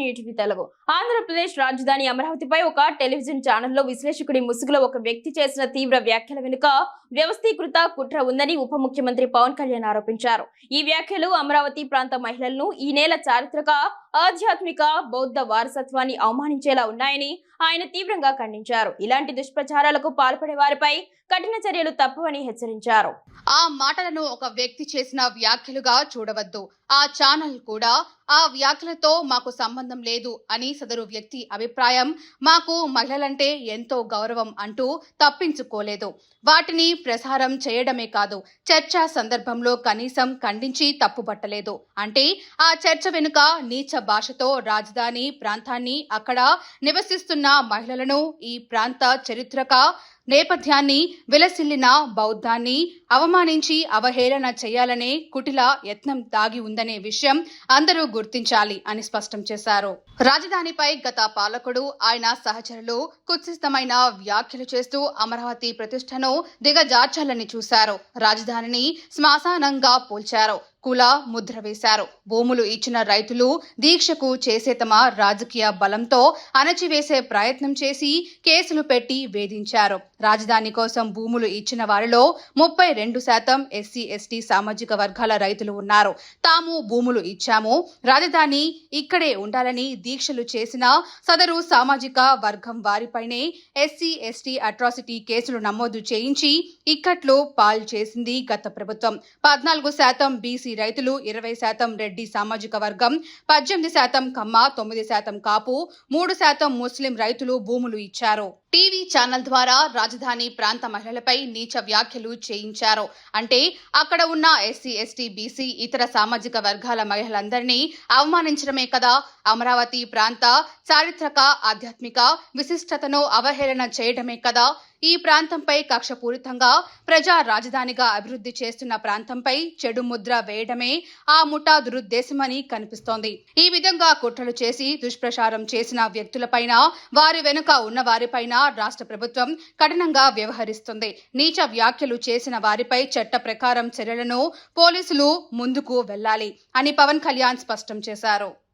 New TV Telugu. Andhra Pradesh రాజధాని అమరావతిపై ఒక television ఛానల్లో విశ్లేషకుడి ముసుగులో ఒక వ్యక్తి చేసిన తీవ్ర వ్యాఖ్యల వెనుక వ్యవస్థీకృత కుట్ర ఉందని ఉప ముఖ్యమంత్రి పవన్ కళ్యాణ్ ఆరోపించారు. ఈ వ్యాఖ్యలు అమరావతి ప్రాంత మహిళలను ఈ నెల చారిత్రక ఆధ్యాత్మిక బౌద్ధ వారసత్వాన్ని అవమానించేలా ఉన్నాయని ఆయన తీవ్రంగా ఖండించారు. ఇలాంటి దుష్ప్రచారాలకు పాల్పడే వారిపై కఠిన చర్యలు తప్పవని హెచ్చరించారు. ఆ మాటలను ఒక వ్యక్తి చేసిన వ్యాఖ్యలుగా చూడవద్దు. ఆ ఛానల్ కూడా ఆ వ్యాఖ్యలతో మాకు సంబంధం లేదు అని సదరు వ్యక్తి అభిప్రాయం. మాకు మహిళలంటే ఎంతో గౌరవం అంటూ తప్పించుకోలేదు. వాటిని ప్రసారం చేయడమే కాదు చర్చ సందర్భంలో కనీసం ఖండించి తప్పుపట్టలేదు. అంటే ఆ చర్చ వెనుక నీచ భాషతో రాజధాని ప్రాంతాన్ని అక్కడ నివసిస్తున్న మహిళలను ఈ ప్రాంత చరిత్రక నేపథ్యాన్ని విలసిల్లిన బౌద్ధాన్ని అవమానించి అవహేళన చేయాలనే కుటిల యత్నం దాగి ఉందనే విషయం అందరూ గుర్తించాలి అని స్పష్టం చేశారు. రాజధానిపై గత పాలకుడు ఆయన సహచరులు కుత్సితమైన వ్యాఖ్యలు చేస్తూ అమరావతి ప్రతిష్టను దిగజార్చాలని చూశారు. రాజధానిని శ్మశానంగా పోల్చారు. కుల ముద్ర వేశారు. భూములు ఇచ్చిన రైతులు దీక్షకు చేసే తమ రాజకీయ బలంతో అణచివేసే ప్రయత్నం చేసి కేసులు పెట్టి వేధించారు. రాజధాని కోసం భూములు ఇచ్చిన వారిలో ముప్పై రెండు శాతం ఎస్సీ ఎస్టీ సామాజిక వర్గాల రైతులు ఉన్నారు. తాము భూములు ఇచ్చాము. రాజధాని ఇక్కడే ఉండాలని దీక్షలు చేసిన సదరు సామాజిక వర్గం వారిపైనే ఎస్సీ ఎస్టీ అట్రాసిటీ కేసులు నమోదు చేయించి ఇక్కట్లు పాల్ చేసింది గత ప్రభుత్వం. పద్నాలుగు శాతం బీసీ రైతులు ఇరవై శాతం రెడ్డి సామాజిక వర్గం పద్దెనిమిది శాతం కమ్మ తొమ్మిది శాతం కాపు మూడు శాతం ముస్లిం రైతులు భూములు ఇచ్చారు. టీవీ ఛానల్ ద్వారా రాజధాని ప్రాంత మహిళలపై నీచ వ్యాఖ్యలు చేయించారు. అంటే అక్కడ ఉన్న ఎస్సీ ఎస్టీ బీసీ ఇతర సామాజిక వర్గాల మహిళలందరినీ అవమానించడమే కదా. అమరావతి ప్రాంత చారిత్రక ఆధ్యాత్మిక విశిష్టతను అవహేళన చేయడమే కదా. ఈ ప్రాంతంపై కక్షపూరితంగా ప్రజా రాజధానిగా అభివృద్ధి చేస్తున్న ప్రాంతంపై చెడు ముద్ర వేయడమే ఆ ముఠా దురుద్దేశమని కనిపిస్తోంది. ఈ విధంగా కుట్రలు చేసి దుష్ప్రచారం చేసిన వ్యక్తులపైన వారి వెనుక ఉన్న వారిపైన రాష్ట్ర ప్రభుత్వం కఠినంగా వ్యవహరిస్తుంది. నీచ వ్యాఖ్యలు చేసిన వారిపై చట్ట ప్రకారం చర్యలను పోలీసులు ముందుకు వెళ్ళాలి అని పవన్ కళ్యాణ్ స్పష్టం చేశారు.